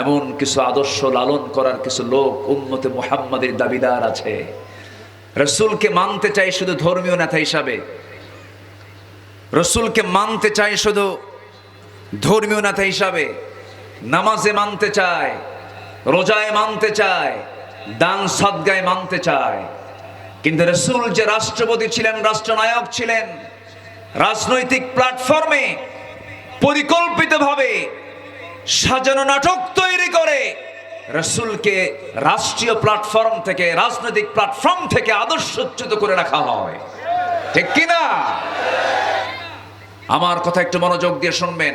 এমন কিছু আদর্শ লালন করার কিছু লোক উম্মতে মুহাম্মাদের দাবিদার আছে। রসুলকে মানতে চাই শুধু ধর্মীয় নেতা হিসাবে। রসুলকে মানতে চাই শুধু ধর্মীয় নেতা হিসাবে। নামাজে মানতে চায় রোজায় মানতে চায় দান সদ্গায় মানতে চায় কিন্তু রসুল যে রাষ্ট্রপতি ছিলেন, রাষ্ট্রনায়ক ছিলেন, রাজনৈতিক প্ল্যাটফর্মে পরিকল্পিতভাবে সাজানো নাটক তৈরি করে। রসুলকে রাষ্ট্রীয় প্ল্যাটফর্ম থেকে, রাজনৈতিক প্ল্যাটফর্ম থেকে আদর্শচ্যুত করে রাখা হয়। ঠিক কিনা? আমার কথা একটু মনোযোগ দিয়ে শুনবেন।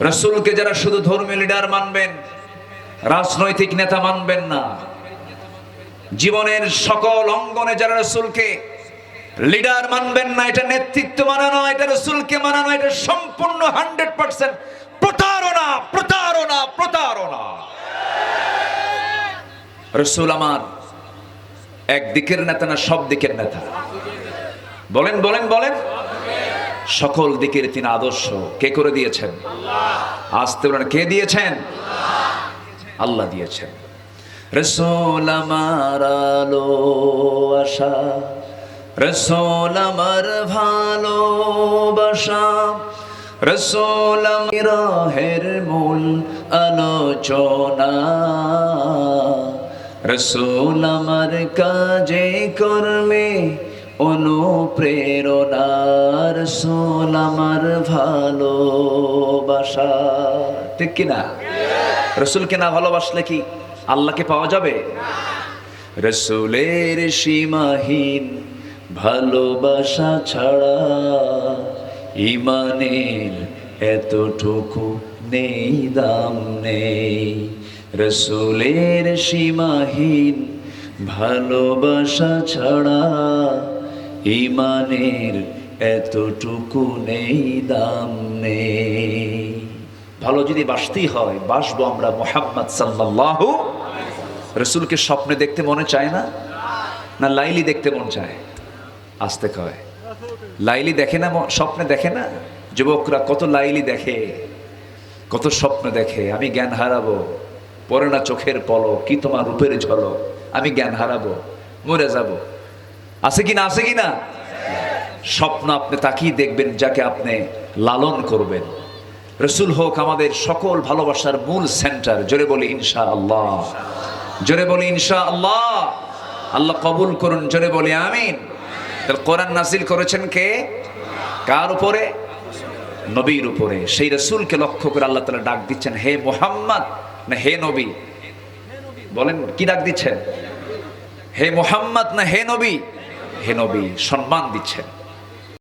রসুলকে যারা শুধু ধর্মীয় লিডার মানবেন, রাজনৈতিক নেতা মানবেন না, জীবনের সকল অঙ্গনে যারা রসুলকে লিডার মানবেন না, এটা নেতৃত্ব মানানো, এটা রসুলকে মানানো, এটা সম্পূর্ণ হান্ড্রেড পার্সেন্ট প্রতারণা প্রতারণা। রসুল আমার একদিকের নেতা না সব দিকের নেতা? বলেন বলেন বলেন। সকল দিকের তিনি আদর্শ। কে করে দিয়েছেন? আসতে বলেন, কে দিয়েছেন? আল্লাহ দিয়েছেন। রসোল আমার আলো, আশা। রসোল আমার ভালোবাসা। রসোল রহের মূল আলোচনা। রসোল আমার কাজে কর্মে অনুপ্রেরণা রসোল আমার ভালোবাসা। ঠিক কিনা রসুলকে না ভালোবাসলে কি আল্লাহকে পাওয়া যাবে? রসুলের সীমাহীন ভালোবাসা ছাড়া ইমানের এতটুকু নেই, দাম নেই। রসুলের সীমাহীন ভালোবাসা ছাড়া ইমানের এতটুকু নেই, দাম নেই। ভালো যদি বাসতেই হয়, বাসবো আমরা মোহাম্মদ সাল্লাহ রসুলকে স্বপ্নে দেখতে মনে চায় না? না লাইলি দেখতে মন চায়? আসতে কয়। লাইলি দেখে না স্বপ্নে দেখে না? যুবকরা কত লাইলি দেখে, কত স্বপ্ন দেখে, আমি জ্ঞান হারাবো পরে না চোখের পলো কি তোমার রূপের ঝলক? আমি জ্ঞান হারাবো, মরে যাব। আছে কি না, আছে কি না? স্বপ্ন আপনি তাকিয়ে দেখবেন, যাকে আপনি লালন করবেন। রসুল হোক আমাদের সকল ভালোবাসার মূল সেন্টার, জোরে বলি ইনশা আল্লাহ জোরে বলি ইনশা আল্লাহ আল্লাহ কবুল করুন, জোরে বলি আমিন। তাহলে কোরআন নাজিল করেছেন কে? কার উপরে? নবীর উপরে। সেই রসুলকে লক্ষ্য করে আল্লাহ তালা ডাক দিচ্ছেন, হে মোহাম্মদ! না, হে নবী! বলেন, কি ডাক দিচ্ছেন? হে মোহাম্মদ! না, হে নবী! হে নবী! সম্মান দিচ্ছেন।